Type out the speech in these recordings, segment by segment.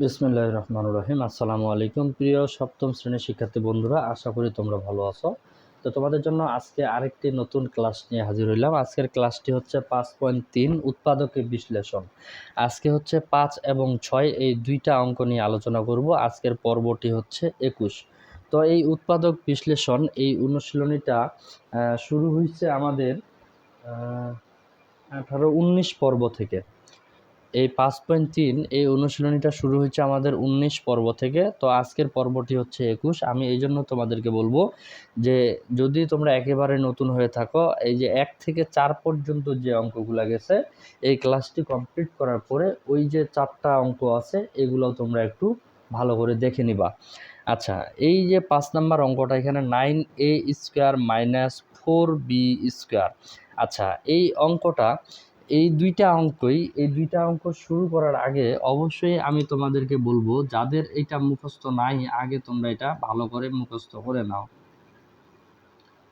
বিসমুল্লাহ রহমান রহিম। আসসালামু আলাইকুম প্রিয় সপ্তম শ্রেণির শিক্ষার্থী বন্ধুরা, আশা করি তোমরা ভালো আছো। তো তোমাদের জন্য আজকে আরেকটি নতুন ক্লাস নিয়ে হাজির হইলাম। আজকের ক্লাসটি হচ্ছে পাঁচ পয়েন্ট তিন উৎপাদকের বিশ্লেষণ। আজকে হচ্ছে পাঁচ এবং ছয়, এই দুইটা অঙ্ক নিয়ে আলোচনা করব। আজকের পর্বটি হচ্ছে একুশ। তো এই উৎপাদক বিশ্লেষণ, এই অনুশীলনীটা শুরু হয়েছে আমাদের আঠারো উনিশ পর্ব থেকে। এই পাঁচ পয়েন্ট তিন, এই অনুশীলনীটা শুরু হয়েছে আমাদের উনিশ পর্ব থেকে। তো আজকের পর্বটি হচ্ছে একুশ। আমি এই জন্য তোমাদেরকে বলব যে, যদি তোমরা একেবারে নতুন হয়ে থাকো, এই যে এক থেকে চার পর্যন্ত যে অঙ্কগুলো গেছে, এই ক্লাসটি কমপ্লিট করার পরে ওই যে চারটা অঙ্ক আছে, এগুলোও তোমরা একটু ভালো করে দেখে নিবা। আচ্ছা এই যে পাঁচ নাম্বার অঙ্কটা, এখানে nine a square minus four b square. আচ্ছা এই অঙ্কটা এই দুইটা অঙ্কই, এই দুইটা অঙ্ক শুরু করার আগে অবশ্যই আমি তোমাদেরকে বলব, যাদের এটা মুখস্থ নাই, আগে তোমরা এটা ভালো করে মুখস্থ করে নাও।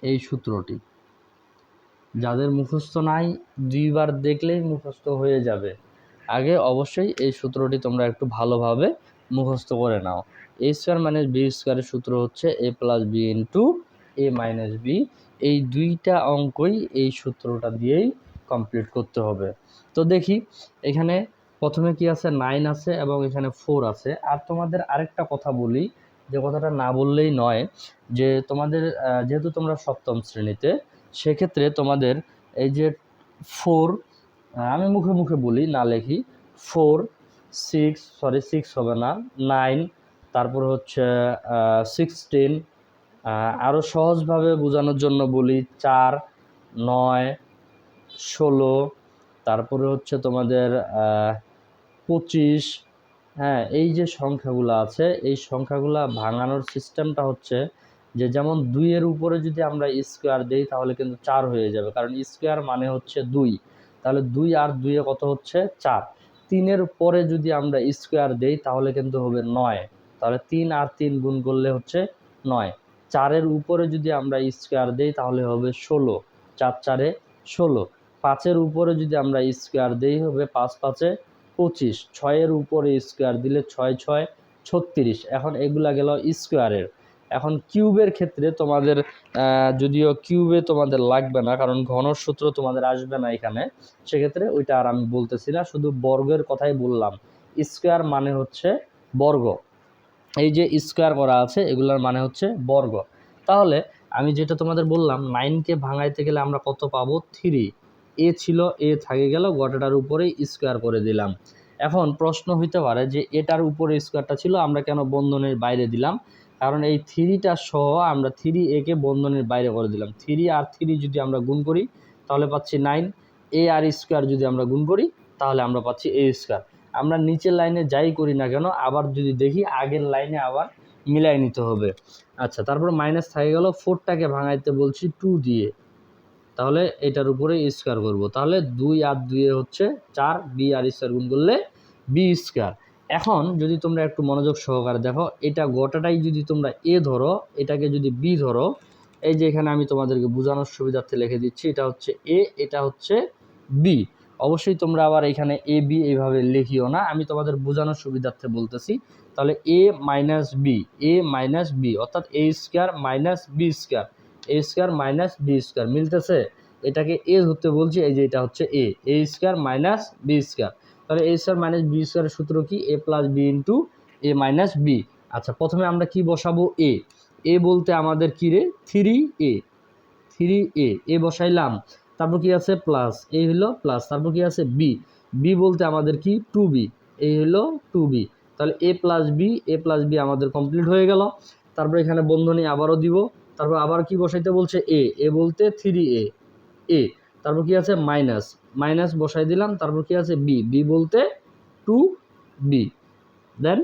এই সূত্রটি। যাদের মুখস্থ নাই, দুইবার দেখলেই মুখস্থ হয়ে যাবে। আগে অবশ্যই এই সূত্রটি তোমরা একটু ভালোভাবে মুখস্থ করে নাও। এ স্কোয়ার মাইনাস বি স্কোয়ারের সূত্র হচ্ছে a plus b into a minus b. এই দুইটা অঙ্কই এই সূত্রটা দিয়েই কমপ্লিট করতে হবে। তো দেখি, এখানে প্রথমে কি আছে? নাইন আছে এবং এখানে ফোর আছে। আর তোমাদের আরেকটা কথা বলি, যে কথাটা না বললেই নয়, যে তোমাদের যেহেতু তোমরা সপ্তম শ্রেণীতে, সেক্ষেত্রে তোমাদের এই যে ফোর আমি মুখে মুখে বলি, না লেখি ফোর সিক্স সরি সিক্স হবে না নাইন তারপর হচ্ছে সিক্সটিন আরও সহজভাবে বোঝানোর জন্য বলি, চার, নয় ষোলো, তারপরে হচ্ছে তোমাদের পঁচিশ হ্যাঁ এই যে সংখ্যাগুলো আছে, এই সংখ্যাগুলো ভাঙানোর সিস্টেমটা হচ্ছে যে যেমন দুইয়ের উপরে যদি আমরা স্কোয়ার দেই তাহলে কিন্তু চার হয়ে যাবে, কারণ স্কোয়ার মানে হচ্ছে দুই। তাহলে দুই আর দুইয়ে কত হচ্ছে? চার। তিনের পরে যদি আমরা স্কোয়ার দেই তাহলে কিন্তু হবে নয়। তাহলে তিন আর তিন গুণ করলে হচ্ছে নয়। চারের উপরে যদি আমরা স্কোয়ার দেই তাহলে হবে ষোলো। চার চারে ষোলো। পাঁচের উপরে যদি আমরা স্কোয়ার দেই হবে পাঁচ পাঁচে পঁচিশ, ছয়ের উপরে স্কোয়ার দিলে ছয় ছয়, ছত্রিশ। এখন এগুলা গেল স্কোয়ারের এখন কিউবের ক্ষেত্রে তোমাদের যদিও কিউবে তোমাদের লাগবে না, কারণ ঘনর সূত্র তোমাদের আসবে না এখানে, সেক্ষেত্রে ওইটা আর আমি বলতেছি না, শুধু বর্গের কথাই বললাম। স্কোয়ার মানে হচ্ছে বর্গ। এই যে স্কোয়ার করা আছে, এগুলোর মানে হচ্ছে বর্গ। তাহলে আমি যেটা তোমাদের বললাম নাইনকে ভাঙাইতে গেলে আমরা কত পাবো? থ্রি এ ছিল, এ থাকে গেল, গোটাটার উপরেই স্কোয়ার করে দিলাম। এখন প্রশ্ন হইতে পারে যে এটার উপরে স্কোয়ারটা ছিল, আমরা কেন বন্ধনের বাইরে দিলাম? কারণ এই থ্রিটা সহ আমরা থ্রি একে বন্ধনের বাইরে করে দিলাম। থ্রি আর থ্রি যদি আমরা গুণ করি, তাহলে পাচ্ছি নাইন এ আর স্কোয়ার যদি আমরা গুণ করি, তাহলে আমরা পাচ্ছি এ স্কোয়ার আমরা নিচের লাইনে যাই করি না কেন, আবার যদি দেখি, আগের লাইনে আবার মিলাই নিতে হবে। আচ্ছা তারপর মাইনাস থাকে গেল ফোরটাকে ভাঙাইতে বলছি টু দিয়ে। তাহলে এটার উপরে স্কোয়ার করব। তাহলে দুই আর দুইয়ে হচ্ছে চার বি আর স্কোয়ার গুণ করলে বি স্কোয়ার এখন যদি তোমরা একটু মনোযোগ সহকারে দেখো, এটা গোটাটাই যদি তোমরা এ ধরো, এটাকে যদি বি ধরো, এই যে এখানে আমি তোমাদেরকে বোঝানোর সুবিধার্থে লিখে দিচ্ছি, এটা হচ্ছে এ এটা হচ্ছে বি অবশ্যই তোমরা আবার এখানে এ বি এইভাবে লিখিও না, আমি তোমাদের বোঝানোর সুবিধার্থে বলতেছি। তাহলে a minus b a minus b অর্থাৎ a square minus b square a square minus b square মিলতেছে। এটাকে এ ধরতে বলছি, এই যে এটা হচ্ছে a a square minus b square তাহলে এ স্কোয়ার মাইনাস বি স্কোয়ারের সূত্র কি? A plus b into a minus b আচ্ছা প্রথমে আমরা কি বসাবো? এ এ বলতে আমাদের কি রে? Three A three A A বসাইলাম। তারপর কি আছে? প্লাস এই হলো প্লাস তারপর কি আছে? বি বি বলতে আমাদের কি? টু বি এই হলো টু বি তাহলে a plus b a plus b আমাদের কমপ্লিট হয়ে গেল। তারপর এখানে বন্ধনী আবারও দিব। তারপর আবার কি বসাইতে বলছে? এ। এ বলতে থ্রি এ। এ। তারপর কি আছে? মাইনাস মাইনাস বসাই দিলাম। তারপর কি আছে? বি বি বলতে টু বি দেন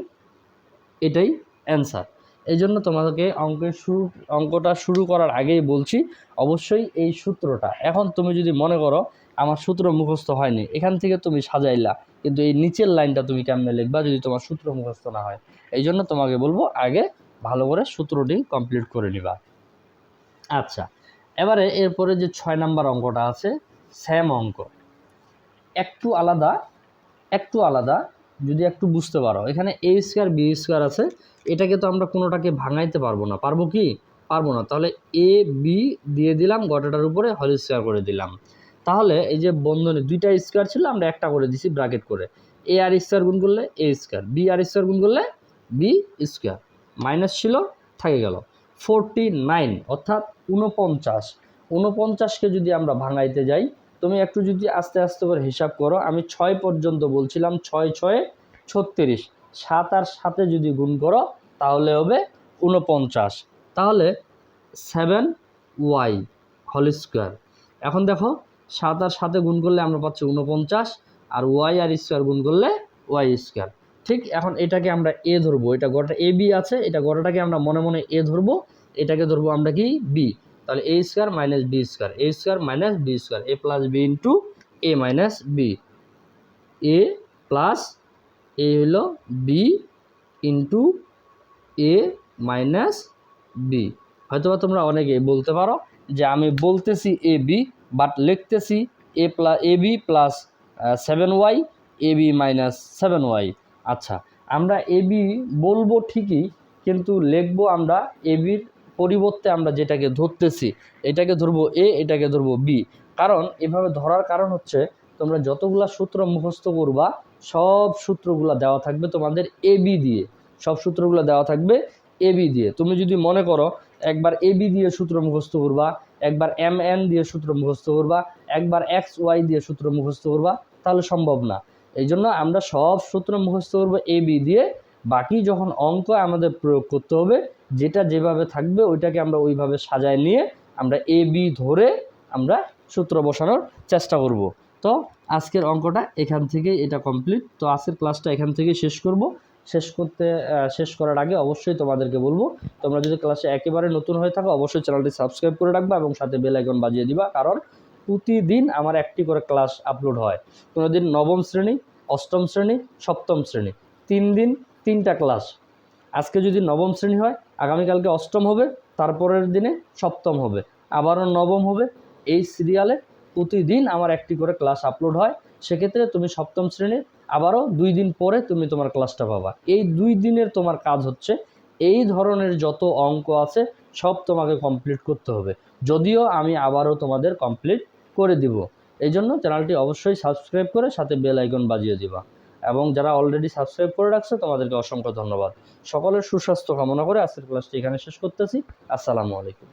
এটাই অ্যান্সার এই জন্য তোমাকে অঙ্কের শুরু অঙ্কটা শুরু করার আগেই বলছি, অবশ্যই এই সূত্রটা। এখন তুমি যদি মনে করো, আমার সূত্র মুখস্থ হয়নি, এখান থেকে তুমি সাজাইলা, কিন্তু এই নিচের লাইনটা তুমি কেমনে লিখবা যদি তোমার সূত্র মুখস্থ না হয়? এই জন্য তোমাকে বলব, আগে ভালো করে সূত্রটি কমপ্লিট করে নিবা। আচ্ছা এবারে এরপরে যে ছয় নাম্বার অঙ্কটা আছে স্যাম অঙ্ক। একটু আলাদা একটু আলাদা, যদি একটু বুঝতে পারো। এখানে এ স্কোয়ার বি স্কোয়ার আছে, এটাকে তো আমরা কোনোটাকে ভাঙাইতে পারব না। পারব কি? পারব না। তাহলে এ বি দিয়ে দিলাম, গটাটার উপরে হল স্কোয়ার করে দিলাম। তাহলে এই যে বন্ধনে, দুইটা স্কোয়ার ছিল, আমরা একটা করে দিছি ব্র্যাকেট করে। এ আর স্কোয়ার গুণ করলে এ স্কোয়ার বি আর স্কোয়ার গুণ করলে বি স্কোয়ার মাইনাস ছিল, থাকে গেল। ফোরটি নাইন, অর্থাৎ উনপঞ্চাশ উনপঞ্চাশকে যদি আমরা ভাঙাইতে যাই, তুমি একটু যদি আস্তে আস্তে করে হিসাব করো, আমি ছয় পর্যন্ত বলছিলাম, ছয় ছয়ে ছত্রিশ। সাত আর সাথে যদি গুণ করো, তাহলে হবে উনপঞ্চাশ তাহলে সেভেন ওয়াই হোল স্কোয়ার। এখন দেখো, সাত আর সাথে গুণ করলে আমরা পাচ্ছি উনপঞ্চাশ আর ওয়াই আর স্কোয়ার গুণ করলে ওয়াই স্কোয়ার। ঠিক, এখন এটাকে আমরা এ ধরবো। এটা গোটা এ বি আছে, এটা গোটাটাকে আমরা মনে মনে এ ধরবো। এটাকে ধরবো আমরা কি? বি তাহলে a square minus b square a square minus b square a plus b into a minus b a plus a হলো b into a minus b হয়তোবা তোমরা অনেকে বলতে পারো যে আমি বলতেছি এ বি বাট লিখতেছি a plus a b plus seven y a b minus seven y আচ্ছা আমরা এ বি বলব ঠিকই, কিন্তু লিখব আমরা এবির পরিবর্তে আমরা যেটাকে ধরতেছি, এটাকে ধরবো এ এটাকে ধরবো বি কারণ এভাবে ধরার কারণ হচ্ছে, তোমরা যতগুলা সূত্র মুখস্থ করবা, সব সূত্রগুলো দেওয়া থাকবে তোমাদের এ বি দিয়ে। সব সূত্রগুলো দেওয়া থাকবে এ বি দিয়ে। তুমি যদি মনে করো, একবার এবি দিয়ে সূত্র মুখস্থ করবা, একবার এম এন দিয়ে সূত্র মুখস্থ করবা, একবার এক্স ওয়াই দিয়ে সূত্র মুখস্থ করবা, তাহলে সম্ভব না। এই জন্য আমরা সব সূত্র মুখস্থ করব এ বি দিয়ে। বাকি যখন অঙ্ক আমাদের প্রয়োগ করতে হবে, যেটা যেভাবে থাকবে ওইটাকে আমরা ওইভাবে সাজায় নিয়ে আমরা এ বি ধরে আমরা সূত্র বসানোর চেষ্টা করব। তো আজকের অঙ্কটা এখান থেকে এটা কমপ্লিট তো আজকের ক্লাসটা এখান থেকে শেষ করব। শেষ করতে শেষ করার আগে অবশ্যই তোমাদেরকে বলব, তোমরা যদি ক্লাসে একেবারে নতুন হয়ে থাকো, অবশ্যই চ্যানেলটি সাবস্ক্রাইব করে রাখবা এবং সাথে বেল আইকন বাজিয়ে দিবা। কারণ প্রতিদিন আমার একটি করে ক্লাস আপলোড হয়। কোনো দিন নবম শ্রেণি, অষ্টম শ্রেণি, সপ্তম শ্রেণি। তিন দিন তিনটা ক্লাস আজকে যদি নবম শ্রেণি হয়, আগামীকালকে অষ্টম হবে, তারপরের দিনে সপ্তম হবে। আবারও নবম হবে। এই সিরিয়ালে প্রতিদিন আমার একটি করে ক্লাস আপলোড হয়। সেক্ষেত্রে তুমি সপ্তম শ্রেণির, আবারও দুই দিন পরে তুমি তোমার ক্লাসটা পাবা। এই দুই দিনের তোমার কাজ হচ্ছে, এই ধরনের যত অঙ্ক আছে, সব তোমাকে কমপ্লিট করতে হবে। যদিও আমি আবারও তোমাদের কমপ্লিট করে দিব। এই জন্য চ্যানেলটি অবশ্যই সাবস্ক্রাইব করে সাথে বেল আইকন বাজিয়ে দিবা। এবং যারা অলরেডি সাবস্ক্রাইব করে রাখছে, তোমাদেরকে অসংখ্য ধন্যবাদ। সকলের সুস্বাস্থ্য কামনা করে আজকের ক্লাসটি এখানে শেষ করতেছি। আসসালামু আলাইকুম।